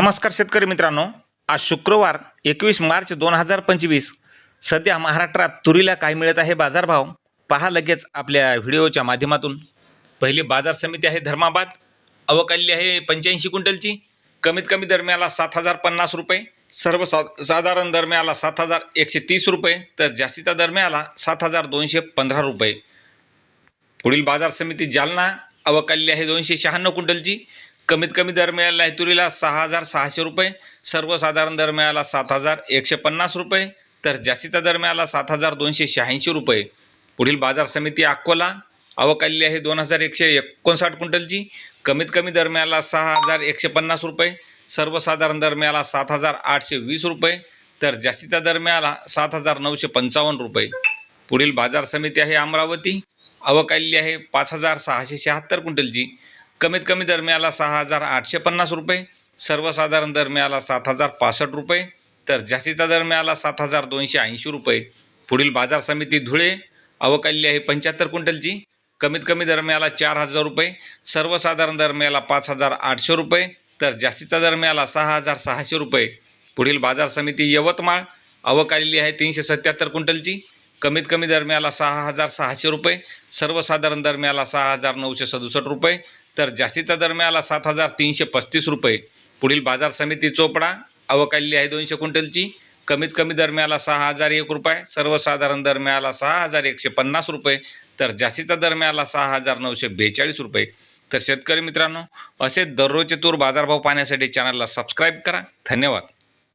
नमस्कार शेतकरी मित्रांनो. आज शुक्रवार एकवीस मार्च दोन हजार पंचवीस. सध्या महाराष्ट्रात तुरीला काय मिळत आहे बाजारभाव? पहा लगेच आपल्या व्हिडिओच्या माध्यमातून. पहिली बाजार समिती आहे धर्माबाद. अवकाली आहे पंच्याऐंशी क्विंटलची. कमीत कमी दरम्याला सात हजार पन्नास रुपये. सर्व सा साधारण दरम्याला सात हजार एकशे तीस रुपये. तर जास्तीचा दरम्याला सात हजार दोनशे पंधरा रुपये. पुढील बाजार समिती जालना. अवकाली आहे दोनशे शहाण्णव क्विंटलची. कमीत कमी दर मिळाला आहे तुरीला सहा हजार सहाशे रुपये सर्वसाधारण दर मिळाला सात हजार एकशे पन्नास रुपये तर जास्तीचा दर मिळाला सात हजार दोनशे शहाऐंशी रुपये. पुढील बाजार समिती अकोला अवकाली आहे दोन हजार एकशे एकोणसाठ क्विंटलची. कमीत कमी दर मिळाला सहा हजार एकशे पन्नास रुपये सर्वसाधारण दर मिळाला सात हजार आठशे वीस रुपये तर जास्तीचा दर मिळाला सात हजार नऊशे पंचावन्न रुपये. पुढील बाजार समिती आहे अमरावती अवकाली आहे पाच हजार सहाशे शहात्तर क्विंटलची. कमीत कमी दरम्याला सहा हजार आठशे पन्नास रुपये सर्वसाधारण दरम्याला सात हजार पासष्ट रुपये तर जास्तीचा दरम्याला सात हजार दोनशे ऐंशी रुपये. पुढील बाजार समिती धुळे अवकाली आहे पंच्याहत्तर क्विंटलची कमीत कमी दरम्याला चार हजार रुपये सर्वसाधारण दरम्याला पाच हजार आठशे रुपये तर जास्तीचा दरम्याला सहा हजार सहाशे रुपये. पुढील बाजार समिती यवतमाळ अवकालेली आहे तीनशे सत्याहत्तर क्विंटलची कमीत कमी दरम्याला सहा हजार सहाशे रुपये सर्वसाधारण दरम्याला सहा हजार नऊशे सदुसष्ट रुपये तर जास्तीचा दर मिळाला सात हजार तीनशे पस्तीस रुपये. पुढील बाजार समिती चोपडा अवकाळली आहे दोनशे क्विंटलची. कमीत कमी दर मिळाला सहा हजार एक रुपये सर्वसाधारण दर मिळाला सहा हजार एकशे पन्नास रुपये. तर जास्तीचा दर मिळाला सहा हजार नऊशे बेचाळीस रुपये. तर शेतकरी मित्रांनो असे दररोजचे तूर बाजारभाव पाहण्यासाठी चॅनलला सबस्क्राईब करा. धन्यवाद.